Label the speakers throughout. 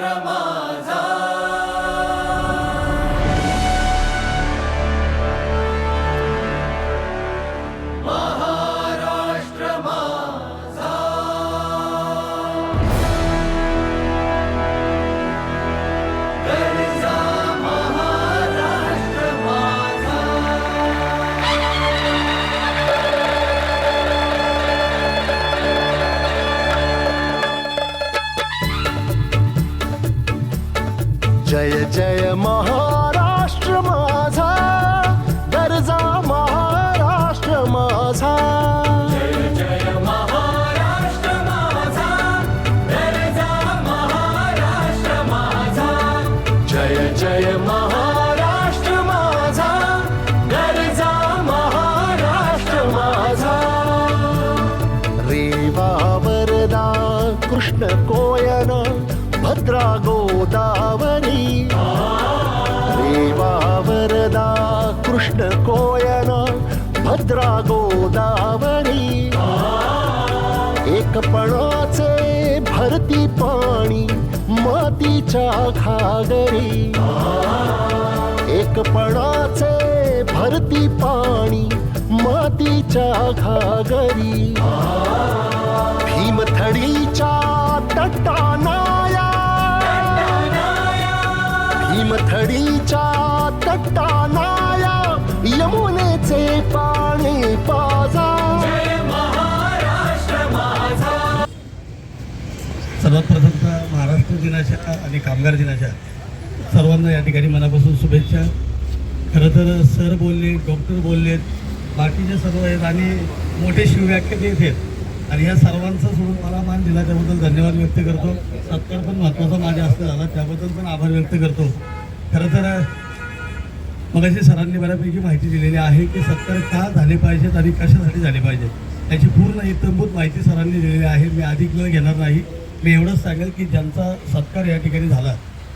Speaker 1: महाराष्ट्र
Speaker 2: जय जय महाराष्ट्र माझा गरजा महाराष्ट्र माझा.
Speaker 1: जय
Speaker 2: जय महाराष्ट्र माझा गरजा महाराष्ट्र माझा. रेवा वरदा कृष्ण कोयन भद्रा गोदावरी एकपणाचे भरती पाणी मातीच्या घागरी. एकपणाचे भरती पाणी मातीच्या घागरी. भीमथडीच्या तट्टानाया भीमथडीच्या
Speaker 3: तट्टाना दिनाच्या आणि कामगार दिनाच्या सर्वांना या ठिकाणी मनापासून शुभेच्छा. खरं तर सर बोलले डॉक्टर बोललेत बाकीचे सर्व आहेत आणि मोठे शिवव्याख्या देत आहेत. आणि या सर्वांचा सोडून मला मान दिला त्याबद्दल धन्यवाद व्यक्त करतो. सत्कार पण महत्त्वाचा माझ्या हस्ते झाला त्याबद्दल पण आभार व्यक्त करतो. खरं तर मगाशी सरांनी बऱ्यापैकी माहिती दिलेली आहे की सत्कार का झाले पाहिजेत आणि कशासाठी झाले पाहिजेत? याची पूर्ण इतंभूत माहिती सरांनी दिलेली आहे. मी अधिक वेळ घेणार नाही. मी एवढंच सांगेल की ज्यांचा सत्कार या ठिकाणी झाला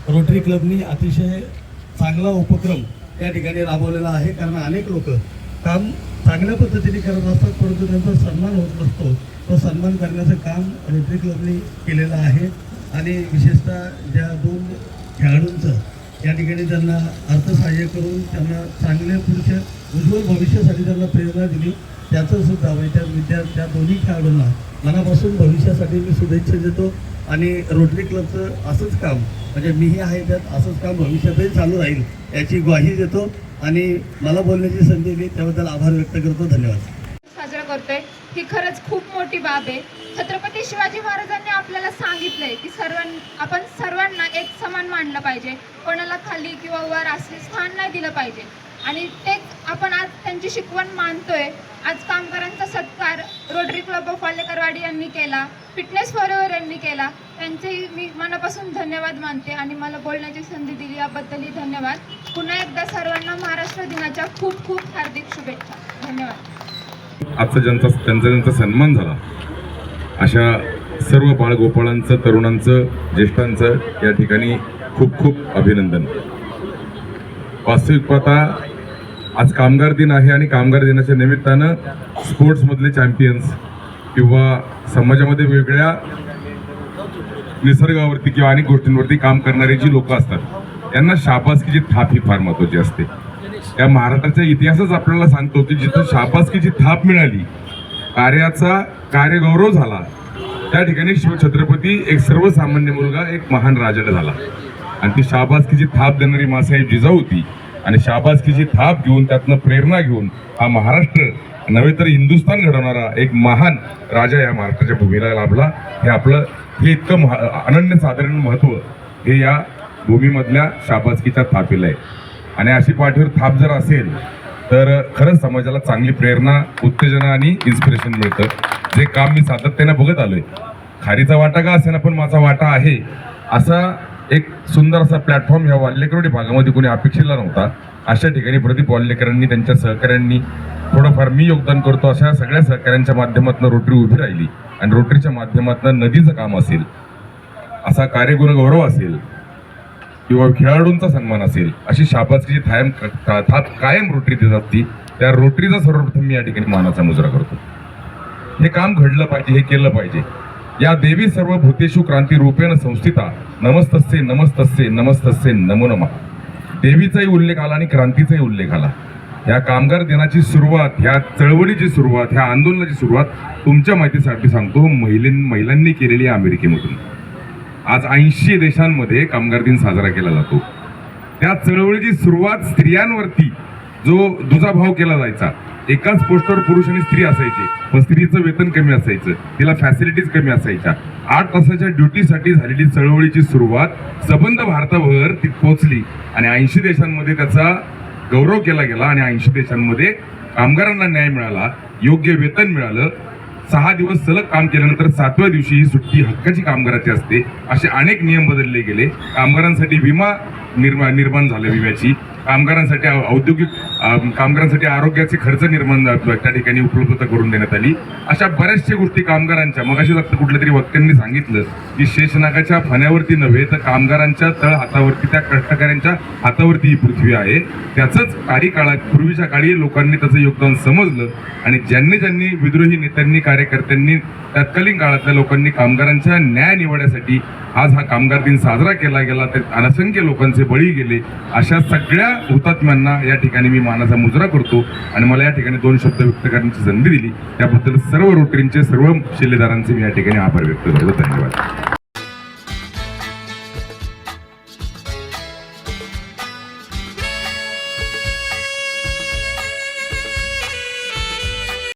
Speaker 3: रोटरी क्लबनी अतिशय चांगला उपक्रम या ठिकाणी राबवलेला आहे. कारण अनेक लोक काम चांगल्या पद्धतीने करत असतात परंतु त्यांचा सन्मान होत नसतो. तो सन्मान करण्याचं काम रोटरी क्लबनी केलेलं आहे. आणि विशेषतः ज्या दोन खेळाडूंचं या ठिकाणी त्यांना अर्थसहाय्य करून त्यांना चांगल्या पुढच्या उज्ज्वल भविष्यासाठी त्यांना प्रेरणा दिली त्याचं सुद्धा म्हणजे त्या विद्या त्या दोन्ही खेळाडूंना मनापासून भविष्यासाठी मी शुभेच्छा देतो आणि रोटरी क्लबचं असंच काम म्हणजे मीही आहे त्यात असंच काम भविष्यातही चालू राहील याची ग्वाही देतो आणि मला बोलण्याची संधी दिली त्याबद्दल आभार व्यक्त करतो धन्यवाद.
Speaker 4: साजरा करतोय. ही खरंच खूप मोठी बाब आहे. छत्रपती शिवाजी महाराजांनी आपल्याला सांगितलंय की सर्वां आपण सर्वांना एक समान मानलं पाहिजे. कोणाला खाली किंवा वर असले स्थान नाही दिलं पाहिजे. आणि तेच आपण आज त्यांची शिकवण मानतोय. आज कामगारांचा सत्कार रोटरी क्लब ऑफ वालेकरवाडी यांनी केला फिटनेस फॉरेवर यांनी केला. त्यांचेही मी मनापासून धन्यवाद मानते आणि मला बोलण्याची संधी दिली याबद्दलही धन्यवाद. पुन्हा एकदा सर्वांना महाराष्ट्र दिनाच्या खूप खूप हार्दिक शुभेच्छा. धन्यवाद.
Speaker 5: आजचा ज्यांचा त्यांचा ज्यांचा सन्मान झाला अशा सर्व बाळगोपाळांचं तरुणांचं ज्येष्ठांचं या ठिकाणी खूप खूप अभिनंदन. वास्तविक पाहता आज कामगार दिन आहे आणि कामगार दिनाच्या निमित्तानं स्पोर्ट्समधले चॅम्पियन्स किंवा समाजामध्ये वेगळ्या निसर्गावरती किंवा अनेक गोष्टींवरती काम करणारी जी लोक असतात त्यांना शाबासकीची थाप ही फार महत्वाची असते. या महाराष्ट्राचा इतिहासच आपल्याला सांगतो की जिथं शाबासकीची थाप मिळाली कार्याचा कार्यगौरव झाला त्या ठिकाणी शिवछत्रपती एक सर्वसामान्य मुलगा एक महान राजाने झाला. आणि ती शाबासकीची थाप देणारी मासाहेब जिजाऊ होती. आणि शाबासकीची थाप घेऊन त्यातनं प्रेरणा घेऊन हा महाराष्ट्र नव्हे तर हिंदुस्थान घडवणारा एक महान राजा या महाराष्ट्राच्या भूमीला लाभला. हे आपलं हे इतकं महा अनन्यसाधारण महत्त्व हे या भूमीमधल्या शाबासकीच्या थापीला आहे. आणि अशी पाठीवर थाप जर असेल तर खरंच समाजाला चांगली प्रेरणा उत्तेजना आणि इन्स्पिरेशन मिळतं. जे काम मी सातत्याने बघत आलो आहे खारीचा वाटा का असेना पण माझा वाटा आहे असा एक सुंदर असा प्लॅटफॉर्म ह्या वाल्लेकरवाडी भागामध्ये कोणी अपेक्षेला नव्हता. अशा ठिकाणी प्रदीप वाल्लेकरांनी त्यांच्या सहकाऱ्यांनी थोडंफार मी योगदान करतो अशा सगळ्या सहकाऱ्यांच्या माध्यमातून रोटरी उभी राहिली. आणि रोटरीच्या माध्यमातून नदीचं काम असेल असा कार्यगुण गौरव असेल किंवा खेळाडूंचा सन्मान असेल अशी शाबासकीची थायम थाप कायम रोटरी देत असती त्या रोटरीचा सर्वप्रथम मी या ठिकाणी मानाचा मुजरा करतो. हे काम घडलं पाहिजे हे केलं पाहिजे. या देवी सर्व भूतेषु क्रांती रूपेण संस्थिता. नमस्तस्ये नमस्तस्ये नमस्तस्ये नमो नमः. देवीचाही उल्लेख आला आणि क्रांतीचाही उल्लेख आला. या कामगार दिनाची सुरुवात ह्या चळवळीची सुरुवात ह्या आंदोलनाची सुरुवात तुमच्या माहितीसाठी सांगतो. महिलां महिलांनी केलेली आहे अमेरिकेमधून. आज ऐंशी देशांमध्ये कामगार दिन साजरा केला जातो. त्या चळवळीची सुरुवात स्त्रियांवरती जो दुजाभाव केला जायचा एकाच पोस्टवर पुरुष आणि स्त्री असायचे. पण स्त्रीचं वेतन कमी असायचं. तिला फॅसिलिटीज कमी असायच्या. आठ तासाच्या ड्युटीसाठी झालेली चळवळीची सुरुवात सबंध भारताभर ती पोचली आणि ऐंशी देशांमध्ये त्याचा गौरव केला गेला आणि ऐंशी देशांमध्ये कामगारांना न्याय मिळाला योग्य वेतन मिळालं. सहा दिवस सलग काम केल्यानंतर सातव्या दिवशी ही सुट्टी हक्काची कामगाराची असते असे अनेक नियम बदलले गेले. कामगारांसाठी विमा निर्मा निर्माण झाले विम्याची. कामगारांसाठी औद्योगिक कामगारांसाठी आरोग्याचे खर्च निर्माण त्या ठिकाणी उपलब्धता करून देण्यात आली. अशा बऱ्याचशा गोष्टी कामगारांच्या मग अशी आता कुठल्या तरी वक्त्यांनी सांगितलं की शेषनागाच्या फण्यावरती नव्हे तर कामगारांच्या तळ हातावरती त्या कष्टकऱ्यांच्या हातावरती ही पृथ्वी आहे. त्याचंच काही काळात पूर्वीच्या काळी लोकांनी त्याचं योगदान समजलं आणि ज्यांनी ज्यांनी विद्रोही नेत्यांनी कार्यकर्त्यांनी तत्कालीन काळातल्या लोकांनी कामगारांच्या न्याय निवड्यासाठी आज हा कामगार दिन साजरा केला गेला ते असंख्य लोकांचे बळी गेले अशा सगळ्या सगळ्या हुतात्म्यांना या ठिकाणी मी मानाचा मुजरा करतो आणि मला या ठिकाणी दोन शब्द व्यक्त करण्याची संधी दिली. त्याबद्दल सर्व रोटरींचे सर्व शिल्लेदारांचे मी या ठिकाणी आभार व्यक्त करतो. धन्यवाद.